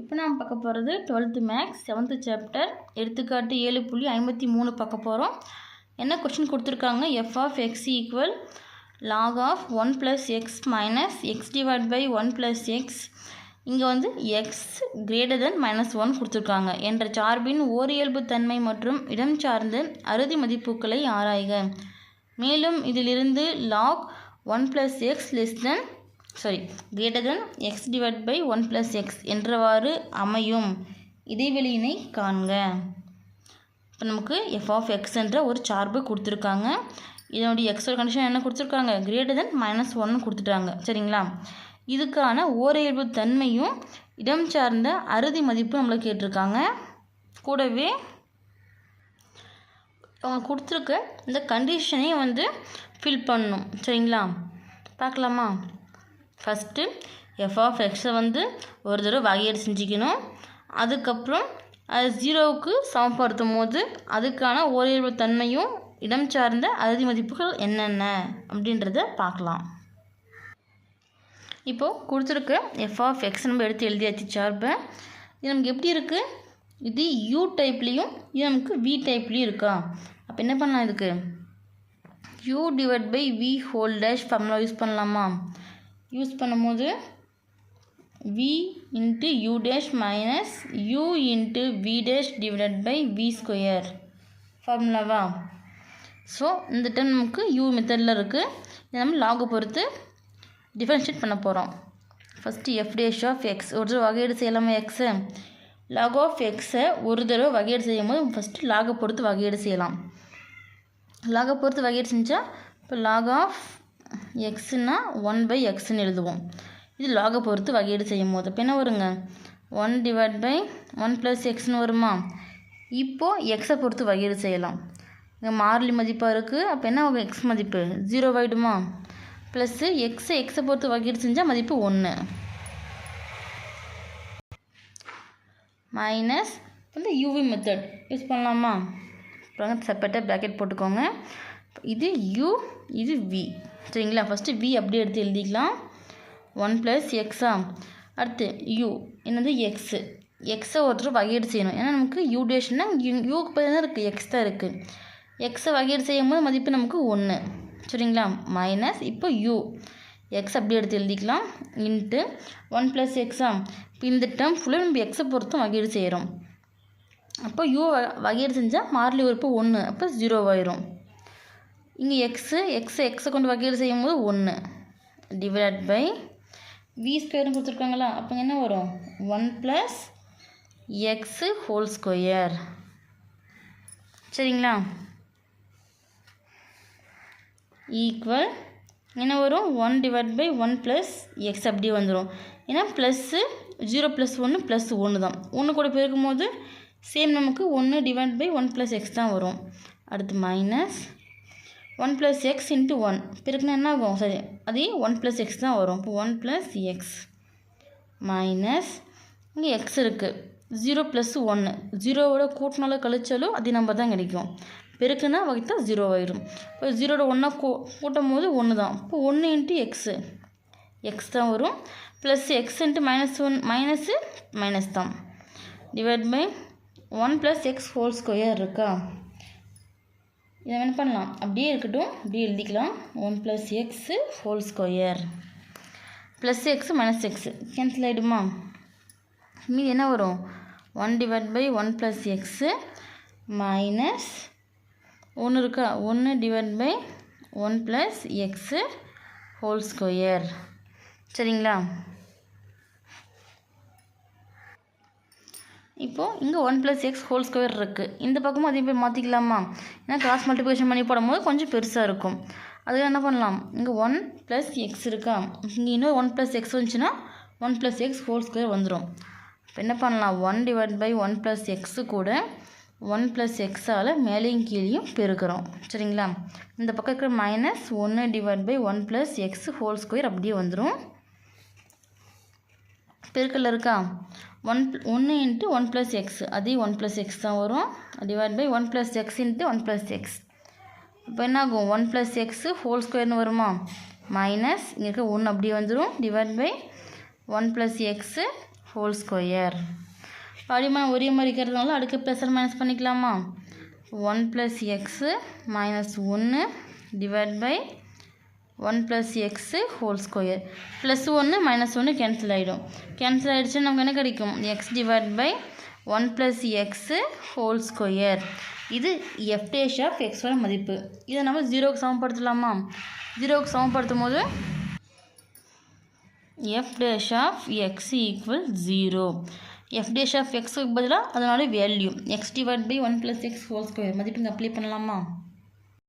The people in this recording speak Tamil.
இப்போ நாம் பார்க்க போகிறது டுவெல்த்து மேக்ஸ் செவன்த்து சாப்டர் எடுத்துக்காட்டு ஏழு புள்ளி ஐம்பத்தி மூணு பார்க்க போகிறோம். என்ன கொஷின் கொடுத்துருக்காங்க? F of X equal log of one plus X minus X divide by one plus X இங்கே வந்து X greater than minus one கொடுத்துருக்காங்க. என்ற சார்பின் ஓரியல்பு தன்மை மற்றும் இடம் சார்ந்த அறுதி மதிப்புகளை ஆராய்க. மேலும் இதிலிருந்து log one plus X less than sorry greater than X divide by one plus X என்றவாறு அமையும். இடைவெளியினை காண்க. இப்போ நமக்கு எஃப் ஆஃப் எக்ஸ் என்ற ஒரு சார்பு கொடுத்துருக்காங்க. இதனுடைய எக்ஸோட கண்டிஷன் என்ன கொடுத்துருக்காங்க? கிரேட்டர் தென் மைனஸ் ஒன்னு கொடுத்துட்டாங்க. சரிங்களா? இதுக்கான ஓரையல்பு தன்மையும் இடம் சார்ந்த அறுதி மதிப்பு நம்மளை கேட்டிருக்காங்க. கூடவே அவங்க கொடுத்துருக்க இந்த கண்டிஷனையும் வந்து ஃபில் பண்ணணும் சரிங்களா? பார்க்கலாமா? ஃபஸ்ட்டு எஃப் ஆஃப் எக்ஸை வந்து ஒரு தடவை வகையீடு செஞ்சுக்கணும். அதுக்கப்புறம் அது ஜீரோவுக்கு சமப்படுத்தும் போது அதுக்கான ஓரியல்பு தன்மையும் இடம் சார்ந்த அறுதி மதிப்புகள் என்னென்ன? அப்படின்றத பார்க்கலாம். இப்போது கொடுத்துருக்க எஃப் ஆஃப் எக்ஸ் நம்ம எடுத்து எழுதியாச்சு சார்பை. இது நமக்கு எப்படி இருக்குது இது யூ டைப்லேயும் இது நமக்கு வி டைப்லேயும் இருக்கா? அப்போ என்ன பண்ணலாம் இதுக்கு? U divide by V whole dash formula use பண்ணலாமா? யூஸ் பண்ணும்போது V into U dash minus U into V dash divided by V square ஃபார்முலாவா so இந்த டைம் நமக்கு யூ மெத்தடில் இருக்குது இதை நம்ம லாகு பொறுத்து டிஃப்ரென்ஷியேட் பண்ண போகிறோம் first F dash of X ஒரு தடவை வகையீடு செய்யலாமா எக்ஸு லாக் ஆஃப் எக்ஸை ஒரு தடவை வகையீடு செய்யும் போது ஃபஸ்ட்டு லாகை பொறுத்து வகையீடு செய்யலாம். லாகை பொறுத்து வகையீடு செஞ்சால் இப்போ லாக் ஆஃப் எக்ஸுன்னா ஒன் பை எக்ஸ்ன்னு எழுதுவோம். இது லாகை பொறுத்து வகையீடு செய்யும் போது. இப்போ என்ன வருங்க? One divide by one plus எக்ஸ்னு வருமா? இப்போது எக்ஸை பொறுத்து வகையீடு செய்யலாம். இங்கே மாறிலி மதிப்பாக இருக்குது அப்போ என்ன எக்ஸ் மதிப்பு ஜீரோ ஆகிடுமா ப்ளஸ்ஸு எக்ஸை எக்ஸை பொறுத்து வகையீடு செஞ்சால் மதிப்பு ஒன்று மைனஸ் வந்து யூவி மெத்தட் யூஸ் பண்ணலாமா? அப்புறம் செப்பரேட்டாக ப்ராக்கெட் போட்டுக்கோங்க. இது யூ இது வி சரிங்களா? ஃபஸ்ட்டு வி அப்படியே எடுத்து எழுதிக்கலாம். ஒன் ப்ளஸ் எக்ஸா அடுத்து யூ என்னது? எக்ஸு எக்ஸை ஒருத்தர் வகையீடு செய்யணும். ஏன்னா நமக்கு யூ டேஷன்னா யூக்கு பதில் தான் இருக்குது எக்ஸ் தான் இருக்குது எக்ஸை வகையீடு செய்யும் போது மதிப்பு நமக்கு ஒன்று சரிங்களா? மைனஸ் இப்போ யூ எக்ஸ் அப்படி எடுத்து எழுதிக்கலாம். இன்ட்டு ஒன் ப்ளஸ் எக்ஸா இப்போ இந்த டேர்ம் ஃபுல்லாக நம்ம எக்ஸை பொறுத்தும் வகையீடு செய்கிறோம் அப்போ யூ வகையீடு செஞ்சால் மாறிலி உறுப்பு ஒன்று அப்போ ஜீரோவாயிரும் இங்கே எக்ஸு எக்ஸை எக்ஸை கொண்டு வகையில் செய்யும் போது ஒன்று டிவைட் பை வி ஸ்கொயர்னு கொடுத்துருக்காங்களா? அப்போ என்ன வரும்? One plus X whole square சரிங்களா? ஈக்குவல் என்ன வரும்? One divide by one plus X அப்படியே வந்துடும் ஏன்னா ப்ளஸ்ஸு ஜீரோ ப்ளஸ் ஒன்று ப்ளஸ் ஒன்று தான். ஒன்று கூட பெருக்கும் போது சேம் நமக்கு ஒன்று divide by one plus X தான் வரும். அடுத்து minus one plus X into one பிறகுனா என்ன ஆகும் சரி அதே ஒன் ப்ளஸ் எக்ஸ் தான் வரும். இப்போ ஒன் ப்ளஸ் எக்ஸ் மைனஸ் இங்கே எக்ஸ் இருக்குது ஜீரோ ப்ளஸ் ஒன்று ஜீரோவோட கூட்டினாலும் கழிச்சாலும் அதே நம்பர் தான் கிடைக்கும். பெருக்குனா வகுத்தா ஜீரோ ஆயிடும் இப்போ ஜீரோட ஒன்றா கூ கூட்டும் போது ஒன்று தான். இப்போ ஒன்று இன்ட்டு எக்ஸு எக்ஸ் தான் வரும். Plus X into minus one minus minus தான். Divide by one plus X whole square இருக்கா? இதை என்ன பண்ணலாம். அப்படியே இருக்கட்டும். அப்படியே எழுதிக்கலாம். One plus X whole square plus X minus X cancel ஆகிடுமா மீது என்ன வரும்? One divide by one plus X minus ஒன்று இருக்கா? ஒன்று divide by one plus X whole square சரிங்களா? இப்போது இங்கே one plus X whole square இருக்குது இந்த பக்கமும் அதே போய் மாற்றிக்கலாமா ஏன்னா கிராஸ் மல்டிப்ளிகேஷன் பண்ணி போடும்போது கொஞ்சம் பெருசாக இருக்கும். அதில் என்ன பண்ணலாம்? இங்கே ஒன் ப்ளஸ் எக்ஸ் இருக்கா? இங்கே இன்னும் ஒன் ப்ளஸ் எக்ஸ் வந்துச்சுன்னா one plus X whole square வந்துடும் இப்போ என்ன பண்ணலாம்? One divide by one plus X கூட ஒன் ப்ளஸ் எக்ஸால் மேலேயும் கீழேயும் பெருக்கிறோம். சரிங்களா? இந்த பக்கம் இருக்கிற மைனஸ் ஒன்று divide by one plus X whole square அப்படியே வந்துடும் பெருக்கல் இருக்கா? ஒன் ஒன்று இன்ட்டு ஒன் ப்ளஸ் எக்ஸ் அதே ஒன் ப்ளஸ் எக்ஸ் தான் வரும். Divide by one plus X into one plus X இப்போ என்ன ஆகும் ஒன் ப்ளஸ் எக்ஸு ஹோல் ஸ்கொயர்னு வருமா? மைனஸ் இங்கே இருக்க ஒன்று அப்படியே வந்துடும் divide by one plus X whole square படிமானம் ஒரே மாதிரி இருக்கிறதுனால அடுக்கு ப்ளஸ் மைனஸ் பண்ணிக்கலாமா? ஒன் ப்ளஸ் எக்ஸு மைனஸ் ஒன்று divide by one plus X whole square plus ஒன்று மைனஸ் ஒன்று கேன்சல் ஆகிடும் கேன்சல் ஆகிடுச்சுன்னா நமக்கு என்ன கிடைக்கும்? X divide by one plus X whole square இது எஃப் டேஷ் ஆஃப் எக்ஸோட மதிப்பு. இதை நம்ம ஜீரோக்கு சமப்படுத்தலாமா? ஜீரோவுக்கு சமப்படுத்தும் போது F dash of X equal zero F dash of எக்ஸுக்கு பதிலாக அதனோட value X divide by one plus X whole square மதிப்பு இங்கே அப்ளை பண்ணலாமா?